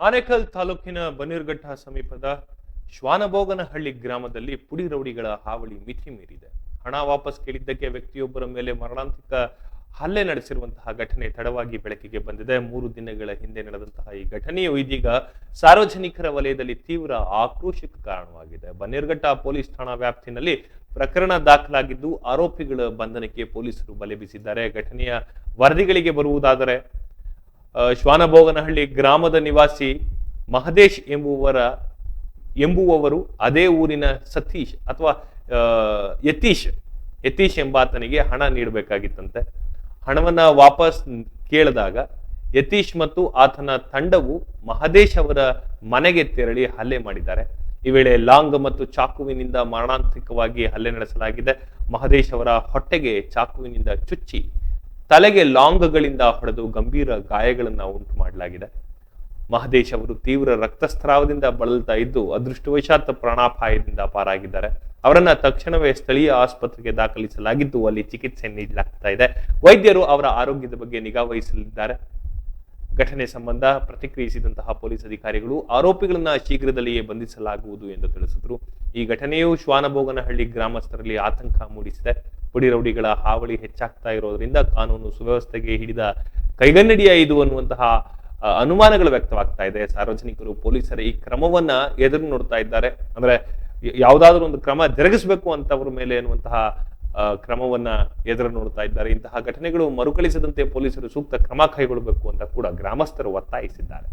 ಆನೇಕಲ್ ತಾಲೂಕಿನ ಬನ್ನೀರ್ಘಟ್ಟ ಸಮೀಪದ ಶ್ವಾನಭೋಗನಹಳ್ಳಿ ಗ್ರಾಮದಲ್ಲಿ ಪುಡಿ ರೌಡಿಗಳ ಹಾವಳಿ ಮಿತಿ ಮೀರಿದೆ. ಹಣ ವಾಪಸ್ ಕೇಳಿದ್ದಕ್ಕೆ ವ್ಯಕ್ತಿಯೊಬ್ಬರ ಮೇಲೆ ಮರಣಾಂತಿಕ ಹಲ್ಲೆ ನಡೆಸಿರುವಂತಹ ಘಟನೆ ತಡವಾಗಿ ಬೆಳಕಿಗೆ ಬಂದಿದೆ. ಮೂರು ದಿನಗಳ ಹಿಂದೆ ನಡೆದಂತಹ ಈ ಘಟನೆಯು ಇದೀಗ ಸಾರ್ವಜನಿಕರ ವಲಯದಲ್ಲಿ ತೀವ್ರ ಆಕ್ರೋಶಕ್ಕೆ ಕಾರಣವಾಗಿದೆ. ಬನ್ನೇರ್ಘಟ್ಟ ಪೊಲೀಸ್ ಠಾಣಾ ವ್ಯಾಪ್ತಿನಲ್ಲಿ ಪ್ರಕರಣ ದಾಖಲಾಗಿದ್ದು, ಆರೋಪಿಗಳ ಬಂಧನಕ್ಕೆ ಪೊಲೀಸರು ಬಲೆ ಬೀಸಿದ್ದಾರೆ. ಘಟನೆಯ ವರದಿಗಳಿಗೆ ಬರುವುದಾದರೆ ಶ್ವಾನಭೋಗನಹಳ್ಳಿ ಗ್ರಾಮದ ನಿವಾಸಿ ಮಹದೇಶ್ ಎಂಬುವರ, ಎಂಬುವವರು ಅದೇ ಊರಿನ ಸತೀಶ್ ಅಥವಾ ಯತೀಶ್ ಯತೀಶ್ ಎಂಬಾತನಿಗೆ ಹಣ ನೀಡಬೇಕಾಗಿತ್ತಂತೆ. ಹಣವನ್ನ ವಾಪಸ್ ಕೇಳಿದಾಗ ಯತೀಶ್ ಮತ್ತು ಆತನ ತಂಡವು ಮಹದೇಶ್ ಅವರ ಮನೆಗೆ ತೆರಳಿ ಹಲ್ಲೆ ಮಾಡಿದ್ದಾರೆ. ಈ ವೇಳೆ ಲಾಂಗ್ ಮತ್ತು ಚಾಕುವಿನಿಂದ ಮರಣಾಂತಿಕವಾಗಿ ಹಲ್ಲೆ ನಡೆಸಲಾಗಿದೆ. ಮಹದೇಶ್ ಅವರ ಹೊಟ್ಟೆಗೆ ಚಾಕುವಿನಿಂದ ಚುಚ್ಚಿ ತಲೆಗೆ ಲಾಂಗ್ಗಳಿಂದ ಹೊಡೆದು ಗಂಭೀರ ಗಾಯಗಳನ್ನು ಉಂಟು ಮಾಡಲಾಗಿದೆ. ಮಹದೇಶ್ ಅವರು ತೀವ್ರ ರಕ್ತಸ್ರಾವದಿಂದ ಬಳಲ್ತಾ ಇದ್ದು, ಅದೃಷ್ಟವಶಾತ್ ಪ್ರಾಣಾಪಾಯದಿಂದ ಪಾರಾಗಿದ್ದಾರೆ. ಅವರನ್ನ ತಕ್ಷಣವೇ ಸ್ಥಳೀಯ ಆಸ್ಪತ್ರೆಗೆ ದಾಖಲಿಸಲಾಗಿದ್ದು, ಅಲ್ಲಿ ಚಿಕಿತ್ಸೆ ನೀಡಲಾಗ್ತಾ ಇದೆ. ವೈದ್ಯರು ಅವರ ಆರೋಗ್ಯದ ಬಗ್ಗೆ ನಿಗಾ ವಹಿಸಲಿದ್ದಾರೆ. ಘಟನೆ ಸಂಬಂಧ ಪ್ರತಿಕ್ರಿಯಿಸಿದಂತಹ ಪೊಲೀಸ್ ಅಧಿಕಾರಿಗಳು ಆರೋಪಿಗಳನ್ನ ಶೀಘ್ರದಲ್ಲಿಯೇ ಬಂಧಿಸಲಾಗುವುದು ಎಂದು ತಿಳಿಸಿದರು. ಈ ಘಟನೆಯು ಶ್ವಾನಭೋಗನಹಳ್ಳಿ ಗ್ರಾಮಸ್ಥರಲ್ಲಿ ಆತಂಕ ಮೂಡಿಸಿದೆ. ಪುಡಿ ರೌಡಿಗಳ ಹಾವಳಿ ಹೆಚ್ಚಾಗ್ತಾ ಇರೋದ್ರಿಂದ ಕಾನೂನು ಸುವ್ಯವಸ್ಥೆಗೆ ಹಿಡಿದ ಕೈಗನ್ನಡಿಯ ಇದು ಅನ್ನುವಂತಹ ಅನುಮಾನಗಳು ವ್ಯಕ್ತವಾಗ್ತಾ ಇದೆ. ಸಾರ್ವಜನಿಕರು ಪೊಲೀಸರ ಈ ಕ್ರಮವನ್ನ ಎದುರು ನೋಡ್ತಾ ಇದ್ದಾರೆ. ಅಂದ್ರೆ ಯಾವುದಾದ್ರೂ ಒಂದು ಕ್ರಮ ಜರುಗಿಸಬೇಕು ಅಂತವ್ರ ಮೇಲೆ ಎನ್ನುವಂತಹ ಆ, ಕ್ರಮವನ್ನ ಎದುರು ನೋಡ್ತಾ ಇದ್ದಾರೆ. ಇಂತಹ ಘಟನೆಗಳು ಮರುಕಳಿಸದಂತೆ ಪೊಲೀಸರು ಸೂಕ್ತ ಕ್ರಮ ಕೈಗೊಳ್ಳಬೇಕು ಅಂತ ಕೂಡ ಗ್ರಾಮಸ್ಥರು ಒತ್ತಾಯಿಸಿದ್ದಾರೆ.